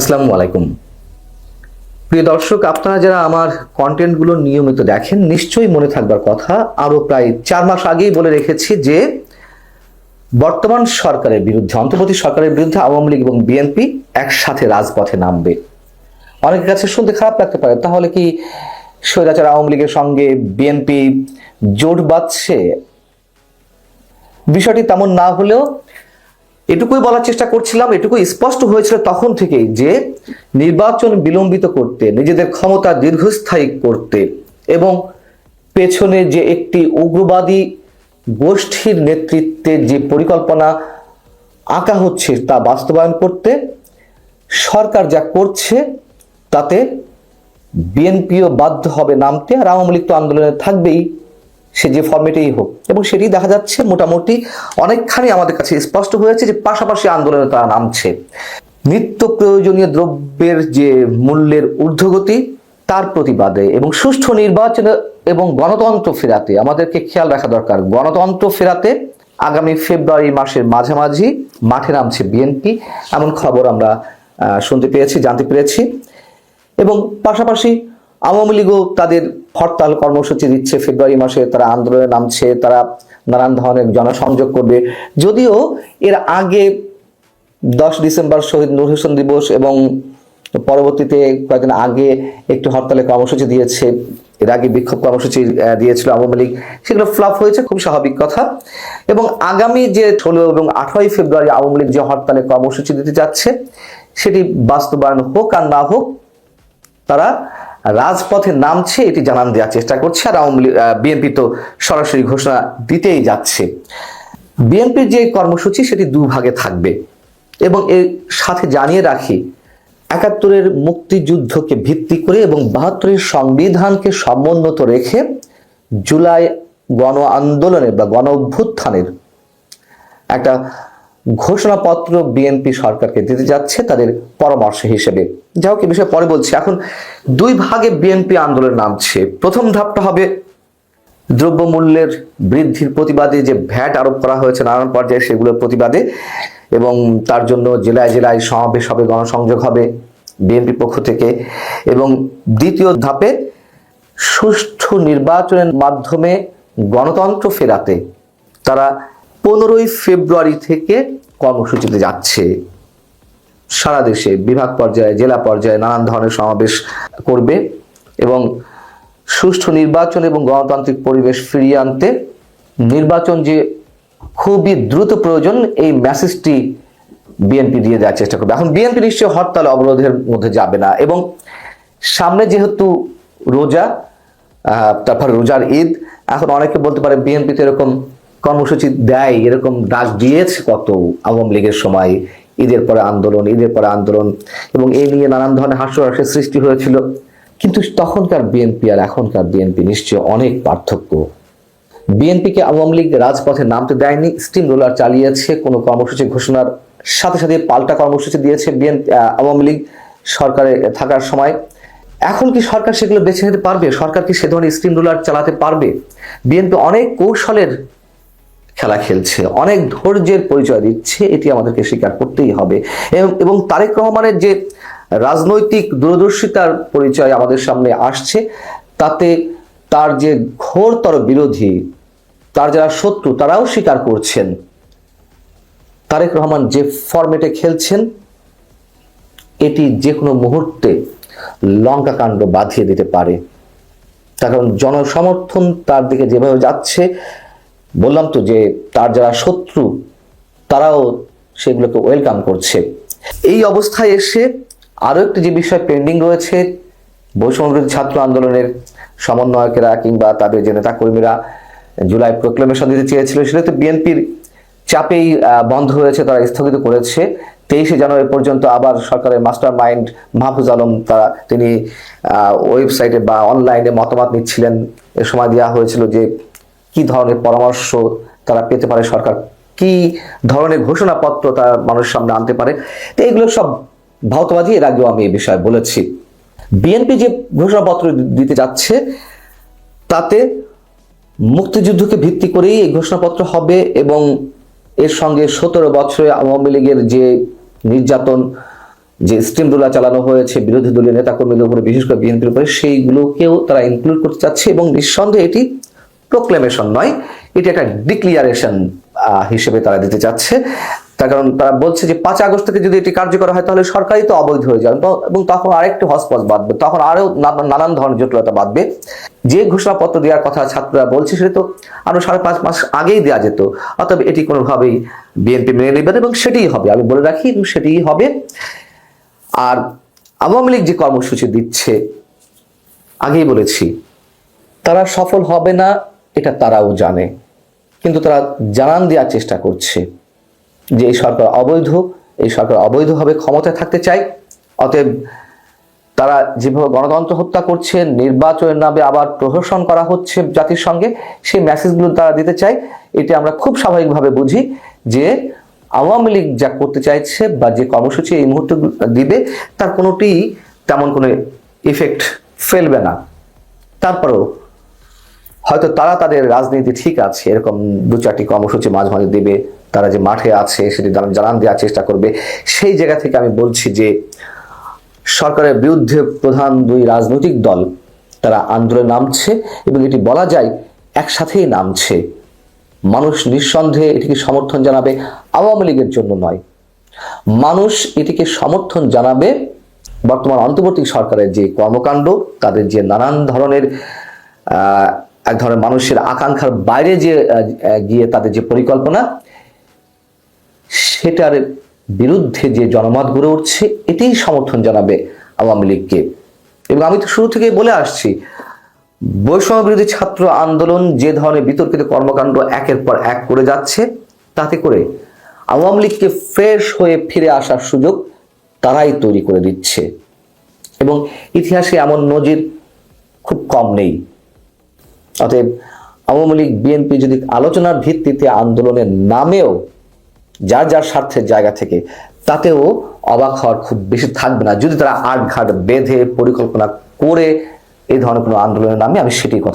আসসালামু আলাইকুম। প্রিয় দর্শক, আপনারা যারা আমার কন্টেন্টগুলো নিয়মিত দেখেন, নিশ্চয়ই মনে থাকবার কথা আরও প্রায় চার মাস আগেই বলে রেখেছি যে, বর্তমান সরকারের বিরুদ্ধে, অন্তর্বর্তী সরকারের বিরুদ্ধে আওয়ামী লীগ এবং বিএনপি একসাথে রাজপথে নামবে। অনেকের কাছে শুনতে খারাপ লাগতে পারে, তাহলে কি স্বৈরাচার আওয়ামী লীগের সঙ্গে বিএনপি জোট বাঁধছে? বিষয়টি তেমন না হলেও এটুকুই বলার চেষ্টা করছিলাম এটুকু স্পষ্ট হয়েছিল তখন থেকেই যে নির্বাচন বিলম্বিত করতে, নিজেদের ক্ষমতা দীর্ঘস্থায়ী করতে এবং পেছনে যে একটি উগ্রবাদী গোষ্ঠীর নেতৃত্বে যে পরিকল্পনা আঁকা হচ্ছে তা বাস্তবায়ন করতে, সরকার যা করছে তাতে বিএনপিও বাধ্য হবে নামতে। আর আওয়ামী লীগ তো আন্দোলনে থাকবেই। সে যে ফর্মেটেই হোক। এবং সেটি দেখা যাচ্ছে মোটামুটি অনেকখানি আমাদের কাছে স্পষ্ট হয়েছে যে পাশাপাশি আন্দোলনে তারা নামছে। নিত্য প্রয়োজনীয় দ্রব্যের যে মূল্যের ঊর্ধ্বগতি, তার প্রতিবাদে এবং সুষ্ঠু নির্বাচন এবং গণতন্ত্র ফেরাতে আমাদেরকে খেয়াল রাখা দরকার। গণতন্ত্র ফেরাতে আগামী ফেব্রুয়ারি মাসের মাঝামাঝি মাঠে নামছে বিএনপি এমন খবর আমরা শুনতে পেয়েছি, জানতে পেরেছি। এবং পাশাপাশি আওয়ামী লীগও তাদের হরতাল কর্মসূচি দিচ্ছে। ফেব্রুয়ারি মাসে তারা আন্দোলনে নামছে, তারা নানান ধরনের জনসংযোগ করবে। যদিও এর আগে দশ ডিসেম্বর শহীদ নূর হোসেন দিবস এবং পরবর্তীতে কয়েকদিন আগে একটি হরতালের কর্মসূচি দিয়েছে, এর আগে বিক্ষোভ কর্মসূচি দিয়েছিল আওয়ামী লীগ, সেগুলো ফ্লপ হয়েছে, খুব স্বাভাবিক কথা। এবং আগামী যে ষোলো এবং আঠারোই ফেব্রুয়ারি আওয়ামী লীগ যে হরতালের কর্মসূচি দিতে যাচ্ছে, সেটি বাস্তবায়ন হোক আর না হোক, তারা রাজপথে নামছে এটি জানান দেওয়ার চেষ্টা করছে আর আওয়ামী লীগ বিএনপি তো সরাসরি ঘোষণা দিতেই যাচ্ছে। বিএনপির যে কর্মসূচি সেটি দুভাগে থাকবে এবং এর সাথে জানিয়ে রাখি, একাত্তরের মুক্তিযুদ্ধকে ভিত্তি করে এবং বাহাত্তরের সংবিধানকে সমুন্নত রেখে জুলাই গণ আন্দোলনের বা গণ অভ্যুত্থানের একটা ঘোষণাপত্র বিএনপি সরকারকে দিতে যাচ্ছে তাদের পরামর্শ হিসেবে। যা হোক বিষয়ে পরে বলছি। এখন দুই ভাগে বিএনপি আন্দোলন নামছে। প্রথম ধাপটা হবে দ্রব্যমূল্যের বৃদ্ধির প্রতিবাদে যে ভ্যাট আরোপ করা হয়েছে নানান পর্যায়ে, সেগুলোর প্রতিবাদে এবং তার জন্য জেলায় জেলায় সমাবেশ হবে, গণসংযোগ হবে বিএনপি পক্ষ থেকে। এবং দ্বিতীয় ধাপে সুষ্ঠু নির্বাচনের মাধ্যমে গণতন্ত্র ফেরাতে তারা পনেরোই ফেব্রুয়ারি থেকে কর্মসূচিতে যাচ্ছে। সারা দেশে বিভাগ পর্যায়ে, জেলা পর্যায়ে নানান ধরনের সমাবেশ করবে এবং সুষ্ঠু নির্বাচন এবং গণতান্ত্রিক পরিবেশ ফিরিয়ে আনতে নির্বাচন যে খুবই দ্রুত প্রয়োজন, এই মেসেজটি বিএনপি দিয়ে দেওয়ার চেষ্টা করবে। এখন বিএনপি নিশ্চয়ই হরতাল অবরোধের মধ্যে যাবে না এবং সামনে যেহেতু রোজা তারপর রোজার ঈদ, এখন অনেকে বলতে পারে বিএনপিতে এরকম কর্মসূচি দেয় এরকম ডাক দিয়েছে কত আওয়ামী লীগের সময়। ঈদের পরে আন্দোলন, ঈদের পরে আন্দোলন এবং এই নিয়ে নানান ধরনের হাস্যরসের সৃষ্টি হয়েছিল। কিন্তু তখনকার বিএনপি আর এখনকার বিএনপি নিশ্চয় অনেক পার্থক্য। বিএনপিকে আওয়ামী লীগ রাজপথে নামতে দেয়নি, স্টিম রোলার চালিয়েছে, কোনো কর্মসূচি ঘোষণার সাথে সাথে পাল্টা কর্মসূচি দিয়েছে বিএনপি আওয়ামী লীগ সরকারে থাকার সময়। এখন কি সরকার সেগুলো বেছে নিতে পারবে? সরকার কি সে ধরনের স্টিম রোলার চালাতে পারবে? বিএনপি অনেক কৌশলের খেলা খেলছে, অনেক ধৈর্যের পরিচয় দিচ্ছে, এটি আমাদেরকে স্বীকার করতেই হবে। এবং তারেক রহমানের যে রাজনৈতিক দূরদর্শিতার পরিচয় আমাদের সামনে আসছে, তাতে তার যে ঘোরতর বিরোধী, তার যারা শত্রু, তারাও স্বীকার করছেন। তারেক রহমান যে ফরম্যাটে খেলছেন, এটি যে কোনো মুহূর্তে লঙ্কা কাণ্ড বাঁধিয়ে দিতে পারে। তার কারণ জনসমর্থন তার দিকে যেভাবে যাচ্ছে বললাম তো যে তার যারা শত্রু, তারাও সেগুলোকে ওয়েলকাম করছে। এই অবস্থায় এসে আরও একটি যে বিষয় পেন্ডিং রয়েছে বৈষম্যবিরোধী ছাত্র আন্দোলনের সমন্বয়কেরা কিংবা তাদের যে নেতাকর্মীরা জুলাই প্রোক্লেমেশন দিতে চেয়েছিল, সেটা তো বিএনপির চাপেই বন্ধ হয়েছে, তারা স্থগিত করেছে। তেইশে জানুয়ারি পর্যন্ত আবার সরকারের মাস্টার মাইন্ড মাহফুজ আলম তারা, তিনি ওয়েবসাইটে বা অনলাইনে মতামত নিচ্ছিলেন। এ সময় দেওয়া হয়েছিল যে কি ধরনের পরামর্শ তারা পেতে পারে সরকার? কি ধরনের ঘোষণাপত্র তারা মানুষের সামনে আনতে পারে? তো এগুলো সব ভাওতবাজি এর আগেও আমি এই বিষয়ে বলেছি। বিএনপি যে ঘোষণাপত্র দিতে যাচ্ছে, তাতে মুক্তিযুদ্ধকে ভিত্তি করেই এই ঘোষণাপত্র হবে এবং এর সঙ্গে সতেরো বছরে আওয়ামী লীগের যে নির্যাতন, যে স্টিম রোলা চালানো হয়েছে, বিরোধী দলীয় নেতাকর্মীদের উপরে, বিশেষ করে বিএনপির উপরে, সেইগুলোকেও তারা ইনক্লুড করতে চাচ্ছে এবং নিঃসন্দেহে এটি প্রোক্লেমেশন নয়, এটি একটা ডিক্লিয়ারেশন হিসেবে তারা দিতে চাচ্ছে। তার কারণ তারা বলছে যে পাঁচ আগস্ট থেকে যদি এটি কার্যকর হয় তাহলে সরকারই তো অবৈধ হয়ে যাবে। এবং- তখন আরেকটি হসপস বাঁধবে, তখন আরও না- নানান ধরনের জটিলতা বাঁধবে। যে ঘোষণাপত্র দেওয়ার কথা ছাত্ররা বলছে সেটা তো আরও সাড়ে পাঁচ মাস আগেই দেওয়া যেত। অতএব এটি কোনোভাবেই বিএনপি মেনে নেবে এবং সেটিই হবে। আমি বলে রাখি সেটিই হবে। আর আওয়ামী লীগ যে কর্মসূচি দিচ্ছে, আগেই বলেছি, তারা সফল হবে না। এটা তারাও জানে। কিন্তু তারা জানান দেওয়ার চেষ্টা করছে যে এই সরকার অবৈধ, এই সরকার অবৈধভাবে ক্ষমতায় থাকতে চায়। অতএব তারা যেভাবে গণতন্ত্র হত্যা করছে, নির্বাচনের নামে আবার প্রহসন করা হচ্ছে জাতির সঙ্গে, সেই মেসেজগুলো তারা দিতে চায়। এটি আমরা খুব স্বাভাবিকভাবে বুঝি যে আওয়ামী লীগ যা করতে চাইছে বা যে কর্মসূচি এই মুহূর্তে দিবে, তার কোনোটি তেমন কোনো ইফেক্ট ফেলবে না। তারপরেও হয়তো তারা তাদের রাজনীতি ঠিক আছে, এরকম দু চারটি কর্মসূচি মাঝে মাঝে দেবে, তারা যে মাঠে আছে সেটি জানান- দেওয়ার চেষ্টা করবে। সেই জায়গা থেকে আমি বলছি যে সরকারের বিরুদ্ধে প্রধান দুই রাজনৈতিক দল তারা আন্দোলনে নামছে এবং এটি বলা যায় একসাথেই নামছে। মানুষ নিঃসন্দেহে এটিকে সমর্থন জানাবে, আওয়ামী লীগের জন্য নয়। মানুষ এটিকে সমর্থন জানাবে, বর্তমান অন্তর্বর্তী সরকারের যে কর্মকাণ্ড, তাদের যে নানান ধরনের এক ধরনের মানুষের আকাঙ্ক্ষার বাইরে যে গিয়ে তাদের যে পরিকল্পনা, সেটার বিরুদ্ধে যে জনমত গড়ে উঠছে, এটাই সমর্থন জানাবে আওয়ামী লীগকে। এবং আমি তো শুরু থেকেই বলে আসছি, বৈষম্য বিরোধী ছাত্র আন্দোলন যে ধরনের বিতর্কিত কর্মকাণ্ড একের পর এক করে যাচ্ছে, তাতে করে আওয়ামী লীগকে ফ্রেশ হয়ে ফিরে আসার সুযোগ তারাই তৈরি করে দিচ্ছে। এবং ইতিহাসে এমন নজির খুব কম নেই। অতএব আওয়ামী লীগ, বিএনপি যদি আলোচনার ভিত্তিতে আন্দোলনের নামেও যার যার স্বার্থের জায়গা থেকে তাতেও অবাক হওয়ার খুব বেশি থাকবে না। যদি তারা আটঘাট বেঁধে পরিকল্পনা করে এই ধরনের কোনো আন্দোলনের নামে, আমি সেটি কথা